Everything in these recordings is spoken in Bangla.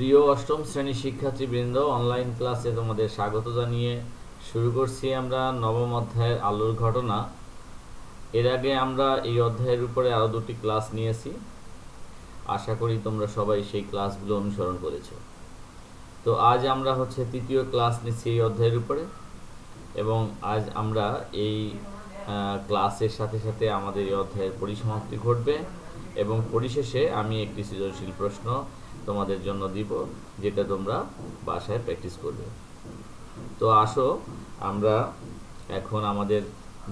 প্রিয় অষ্টম শ্রেণির শিক্ষার্থীবৃন্দ অনলাইন ক্লাসে তোমাদের স্বাগত জানিয়ে শুরু করছি আমরা নবম অধ্যায়ের আলোর ঘটনা। এর আগে আমরা এই অধ্যায়ের উপরে আরও দুটি ক্লাস নিয়েছি। আশা করি তোমরা সবাই সেই ক্লাসগুলো অনুসরণ করেছ। তো আজ আমরা হচ্ছে তৃতীয় ক্লাস নিচ্ছি এই অধ্যায়ের উপরে এবং আজ আমরা এই ক্লাসের সাথে সাথে আমাদের এই অধ্যায়ের পরিসমাপ্তি ঘটবে এবং পরিশেষে আমি একটি সৃজনশীল প্রশ্ন তোমাদের জন্য দিব, যেটা তোমরা বাসায় প্র্যাকটিস করবে। তো আসো, আমরা এখন আমাদের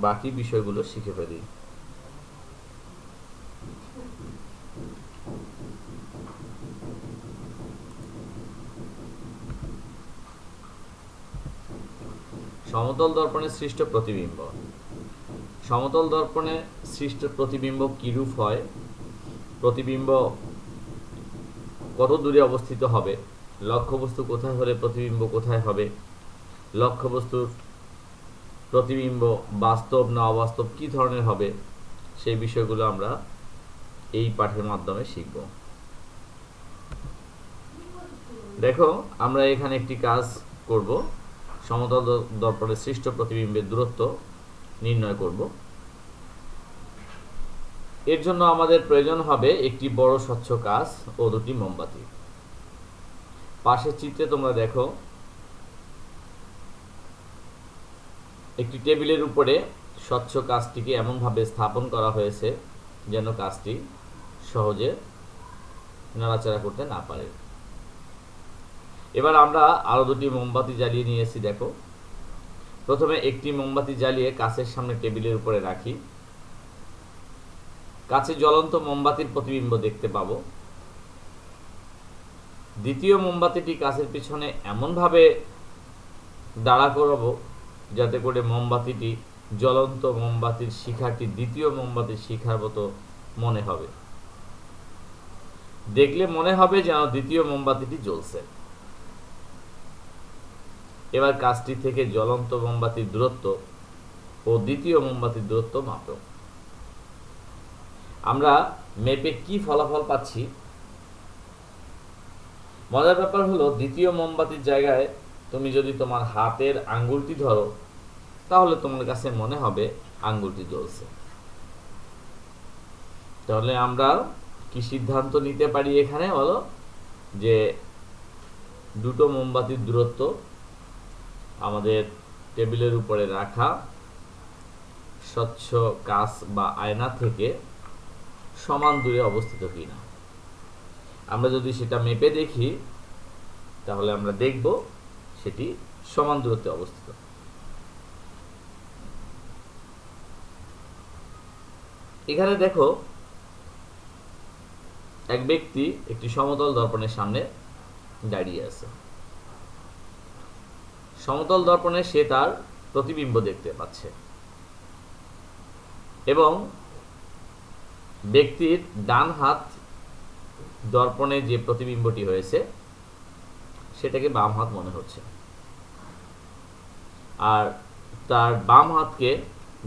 বাকি বিষয়গুলো শিখে ফেলি। সমতল দর্পণে সৃষ্ট প্রতিবিম্ব। সমতল দর্পণে সৃষ্ট প্রতিবিম্ব কিরূপ হয়? প্রতিবিম্ব কত দূরে অবস্থিত হবে। লক্ষ্যবস্তু কোথায় হলে প্রতিবিম্ব কোথায় হবে? লক্ষ্যবস্তুর প্রতিবিম্ব বাস্তব না অবাস্তব কী ধরনের হবে? সেই বিষয়গুলো আমরা এই পাঠের মাধ্যমে শিখব। দেখো, আমরা এখানে একটি কাজ করব। সমতল দ- দর্পণে সৃষ্ট প্রতিবিম্বের দূরত্ব নির্ণয় করব। এর জন্য আমাদের প্রয়োজন হবে একটি বড় স্বচ্ছ কাজ ও দুটি মোমবাতি। পাশের চিত্রে তোমরা দেখো, একটি টেবিলের উপরে স্বচ্ছ কাজটিকে এমনভাবে স্থাপন করা হয়েছে যেন কাজটি সহজে নাড়াচাড়া করতে না পারে। এবার আমরা আরও দুটি মোমবাতি জ্বালিয়ে নিয়েছি, দেখো। প্রথমে একটি মোমবাতি জ্বালিয়ে কাছের সামনে টেবিলের উপরে রাখি। কাছে জ্বলন্ত মোমবাতির প্রতিবিম্ব দেখতে পাবো। দ্বিতীয় মোমবাতিটি কাছের পিছনে এমনভাবে দাঁড়া করাবো যাতে করে মোমবাতিটি জ্বলন্ত মোমবাতির শিখাটি দ্বিতীয় মোমবাতির শিখার মতো মনে হবে। দেখলে মনে হবে যেন দ্বিতীয় মোমবাতিটি জ্বলছে। এবার কাজটি থেকে জ্বলন্ত মোমবাতির দূরত্ব ও দ্বিতীয় মোমবাতির দূরত্ব মাপো। আমরা মেপে কি ফলাফল পাচ্ছি? মজার ব্যাপার হলো, দ্বিতীয় মোমবাতির জায়গায় তুমি যদি তোমার হাতের আঙ্গুলটি ধরো, তাহলে তোমার কাছে মনে হবে আঙ্গুলটি জ্বলছে। তাহলে আমরা কি সিদ্ধান্ত নিতে পারি এখানে বলো? যে দুটো মোমবাতির দূরত্ব আমাদের টেবিলের উপরে রাখা, স্বচ্ছ কাঁচ বা আয়না থেকে সমান দূরে অবস্থিত কিনা। আমরা যদি সেটা মেপে দেখি, তাহলে আমরা দেখব সেটি সমান দূরত্বে অবস্থিত। এখানে দেখো, এক ব্যক্তি একটি সমতল দর্পণের সামনে দাঁড়িয়ে আছে। সমতল দর্পণে সে তার প্রতিবিম্ব দেখতে পাচ্ছে। এবং ব্যক্তির ডান হাত দর্পণে যে প্রতিবিম্বটি হয়েছে, সেটাকে বাম হাত মনে হচ্ছে। আর তার বাম হাতকে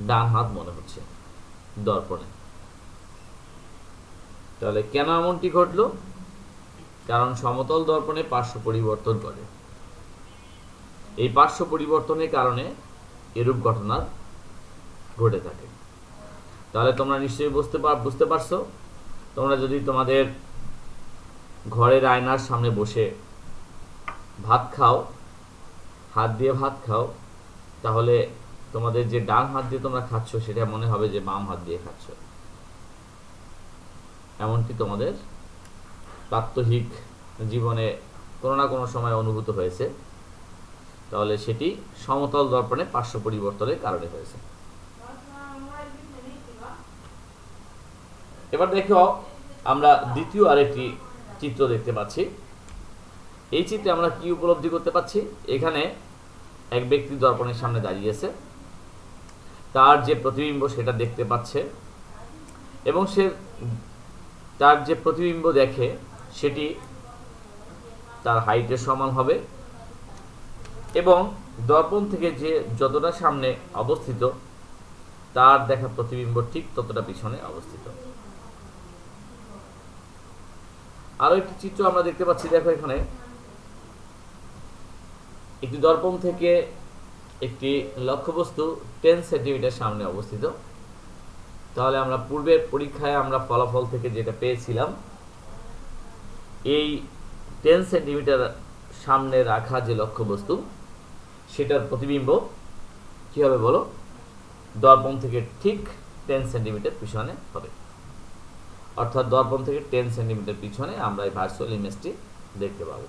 ডান হাত মনে হচ্ছে দর্পণে। তাহলে কেন এমনটি ঘটলো? কারণ সমতল দর্পণে পার্শ্ব পরিবর্তন করে। এই পার্শ্ব পরিবর্তনের কারণে এরূপ ঘটনা ঘটে থাকে। তাহলে তোমরা নিশ্চয়ই বুঝতে পার বুঝতে পারছ? তোমরা যদি তোমাদের ঘরের আয়নার সামনে বসে ভাত খাও, হাত দিয়ে ভাত খাও, তাহলে তোমাদের যে ডান হাত দিয়ে তোমরা খাচ্ছ, সেটা মনে হবে যে বাম হাত দিয়ে খাচ্ছ। এমনকি তোমাদের প্রাত্যহিক জীবনে কোনো না কোনো সময় অনুভূত হয়েছে। তাহলে সেটি সমতল দর্পণে পার্শ্ব পরিবর্তনের কারণে হয়েছে। এবার দেখো, আমরা দ্বিতীয় আরেকটি চিত্র দেখতে পাচ্ছি। এই চিত্রে আমরা কি উপলব্ধি করতে পাচ্ছি? এখানে এক ব্যক্তি দর্পণের সামনে দাঁড়িয়েছে তার যে প্রতিবিম্ব সেটা দেখতে পাচ্ছে এবং সে তার যে প্রতিবিম্ব দেখে সেটি তার হাইটের সমান হবে এবং দর্পণ থেকে যে যতটা সামনে অবস্থিত, তার দেখা প্রতিবিম্ব ঠিক ততটা পিছনে অবস্থিত। আরও একটি চিত্র আমরা দেখতে পাচ্ছি, দেখো এখানে। একটি দর্পণ থেকে একটি লক্ষ্যবস্তু টেন সেন্টিমিটার সামনে অবস্থিত। তাহলে আমরা পূর্বের পরীক্ষায় আমরা ফলাফল থেকে যেটা পেয়েছিলাম, এই টেন সেন্টিমিটার সামনে রাখা যে লক্ষ্যবস্তু, সেটার প্রতিবিম্ব কি হবে বলো? দর্পণ থেকে ঠিক টেন সেন্টিমিটার পিছনে হবে। অর্থাৎ দর্পণ থেকে টেন সেন্টিমিটার পিছনে আমরা এই ভার্চুয়াল ইমেজটি দেখতে পাবো।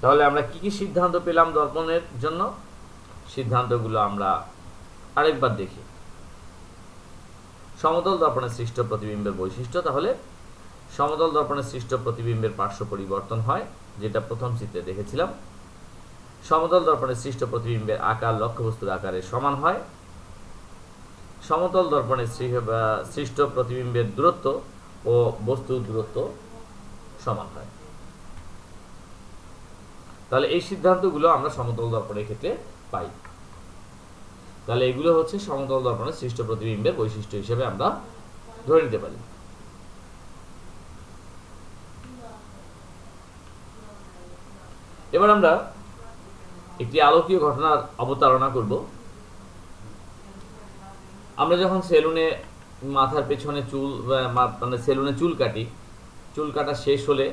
তাহলে আমরা কি কি সিদ্ধান্ত পেলাম দর্পণের জন্য? সিদ্ধান্তগুলো আমরা আরেকবার দেখি। সমতল দর্পণে সৃষ্ট প্রতিবিম্বের বৈশিষ্ট্য, তাহলে সমতল দর্পণে সৃষ্ট প্রতিবিম্বের পার্শ্ব পরিবর্তন হয়, যেটা প্রথম চিত্রে দেখেছিলাম। সমতল দর্পণে সৃষ্ট প্রতিবিম্বের আকার লক্ষ্যবস্তুর আকারে সমান হয়। সমতল দর্পণে সৃষ্ট প্রতিবিম্বের দূরত্ব ও বস্তুর দূরত্ব সমান হয়। তাহলে এই সিদ্ধান্তগুলো আমরা সমতল দর্পণের ক্ষেত্রে পাই। তাহলে এগুলো হচ্ছে সমতল দর্পণের সৃষ্ট প্রতিবিম্বের বৈশিষ্ট্য হিসেবে আমরা ধরে নিতে পারি। এবার আমরা একটি আলোকীয় ঘটনার অবতারণা করব। আমরা যখন সেলুনে মাথার পেছনে চুল মানে সেলুনে চুল কাটি, চুল কাটা শেষ হলে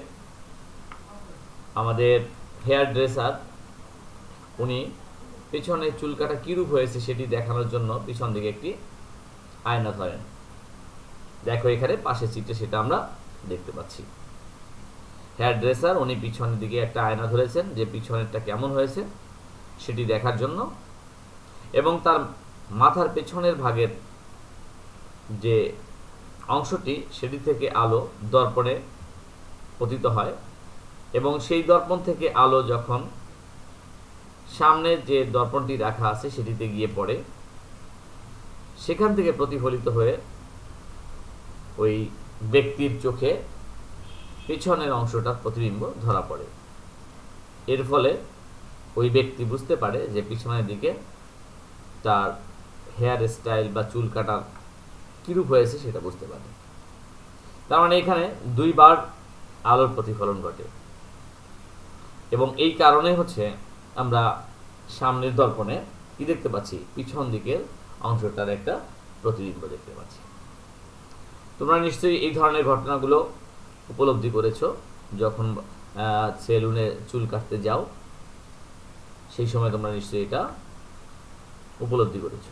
আমাদের হেয়ার ড্রেসার উনি পেছনে চুল কাটা কীরূপ হয়েছে সেটি দেখানোর জন্য পিছন দিকে একটি আয়না ধরেন। দেখো এখানে পাশের চিত্রে সেটা আমরা দেখতে পাচ্ছি। হেয়ার ড্রেসার উনি পিছনের দিকে একটা আয়না ধরেছেন যে পিছনেরটা কেমন হয়েছে সেটি দেখার জন্য। এবং তার মাথার পেছনের ভাগের যে অংশটি সেটি থেকে আলো দর্পণে পতিত হয় এবং সেই দর্পণ থেকে আলো যখন সামনে যে দর্পণটি রাখা আছে সেটিতে গিয়ে পড়ে, সেখান থেকে প্রতিফলিত হয়ে ওই ব্যক্তির চোখে পিছনের অংশটার প্রতিবিম্ব ধরা পড়ে। এর ফলে ওই ব্যক্তি বুঝতে পারে যে পিছনের দিকে তার হেয়ার স্টাইল বা চুল কাটার কীরূপ হয়েছে সেটা বুঝতে পারে তার মানে এখানে দুইবার আলোর প্রতিফলন ঘটে। এবং এই কারণে হচ্ছে আমরা সামনের দর্পণে কি দেখতে পাচ্ছি? পিছন দিকের অংশটার একটা প্রতিবিম্ব দেখতে পাচ্ছি। তোমরা নিশ্চয়ই এই ধরনের ঘটনাগুলো উপলব্ধি করেছ যখন সেলুনে চুল কাটতে যাও। সেই সময় তোমরা নিশ্চয়ই এটা উপলব্ধি করেছ।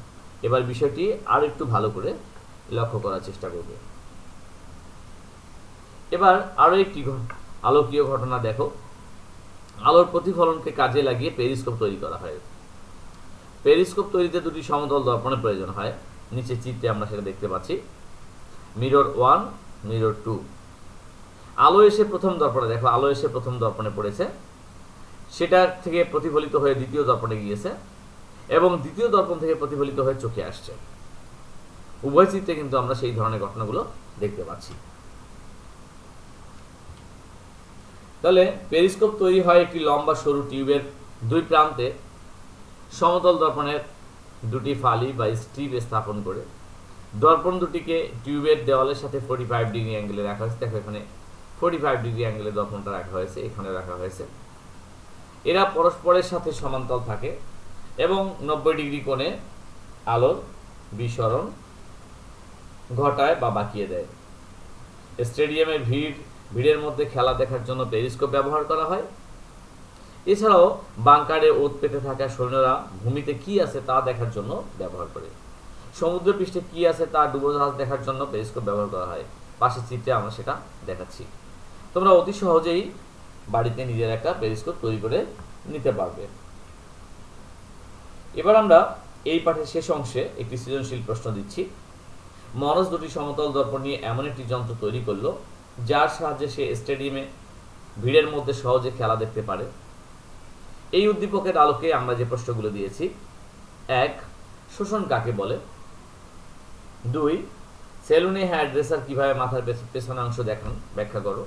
এবার বিষয়টি আর একটু ভালো করে লক্ষ্য করার চেষ্টা করবে। এবার আরও একটি আলোকীয় ঘটনা দেখো। আলোর প্রতিফলনকে কাজে লাগিয়ে পেরিস্কোপ তৈরি করা হয়। পেরিস্কোপ তৈরিতে দুটি সমতল দর্পণের প্রয়োজন হয়। নিচে চিত্রে আমরা সেটা দেখতে পাচ্ছি। Mirror one, mirror two. আলো এসে প্রথম দর্পণে দেখো, আলো এসে প্রথম দর্পণে পড়েছে। সেটা থেকে প্রতিফলিত হয়ে দ্বিতীয় দর্পণে গিয়েছে। এবং দ্বিতীয় দর্পণ থেকে প্রতিফলিত হয়ে চোখে আসছে। উভয় চিত্রে কিন্তু আমরা সেই ধরনের ঘটনাগুলো দেখতে পাচ্ছি। তাহলে পেরিস্কোপ তৈরি হয় একটি লম্বা সরু টিউবের দুই প্রান্তে। সমতল দর্পণের দুটি ফালি বা স্ট্রিপ স্থাপন করে। দর্পণ দুটিকে টিউবের দেওয়ালের সাথে ফোর্টি ফাইভ ডিগ্রি অ্যাঙ্গেলে রাখা হয়েছে। দেখো এখানে ফোর্টি ফাইভ ডিগ্রি অ্যাঙ্গেলে দর্পণটা রাখা হয়েছে, এখানে রাখা হয়েছে। এরা পরস্পরের সাথে সমান্তরাল থাকে। এবং নব্বই ডিগ্রি কোণে আলোর বিসরণ ঘটায় বা বাঁকিয়ে দেয়। স্টেডিয়ামে ভিড়, ভিড়ের মধ্যে খেলা দেখার জন্য পেরিস্কোপ ব্যবহার করা হয়। এছাড়াও বাংকারে ওত পেতে থাকা সৈন্যরা ভূমিতে কি আছে তা দেখার জন্য ব্যবহার করে। সমুদ্র পৃষ্ঠে কি আছে তা ডুবোজাহাজ দেখার জন্য পেরিস্কোপ ব্যবহার করা হয়। পাশের চিত্রে আমরা সেটা দেখাচ্ছি। তোমরা অতি সহজেই বাড়িতে নিজের একটা পেরিস্কোপ তৈরি করে নিতে পারবে। এবার আমরা এই পাঠের শেষ অংশে একটি সৃজনশীল প্রশ্ন দিচ্ছি। মনোজ দুটি সমতল দর্পণ নিয়ে এমন একটি যন্ত্র তৈরি করল, যার সাহায্যে সে স্টেডিয়ামে ভিড়ের মধ্যে সহজে খেলা দেখতে পারে। এই উদ্দীপকের আলোকে আমরা যে প্রশ্নগুলো দিয়েছি, এক, শোষণ কাকে বলে? দুই, সেলুনে হেয়ার ড্রেসার কীভাবে মাথার পেছ- পেছনের অংশ দেখান, ব্যাখ্যা করো।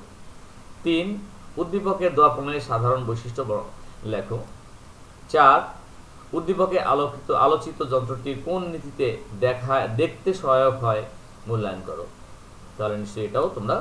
তিন, উদ্দীপকের দর্পণের সাধারণ বৈশিষ্ট্য লেখো। চার উদ্দীপকে আলোকিত, আলোচিত যন্ত্রটি কোন নীতিতে দেখা, দেখতে সহায়ক হয়, মূল্যায়ন করো। তাহলে নিশ্চয়ই এটাও তোমরা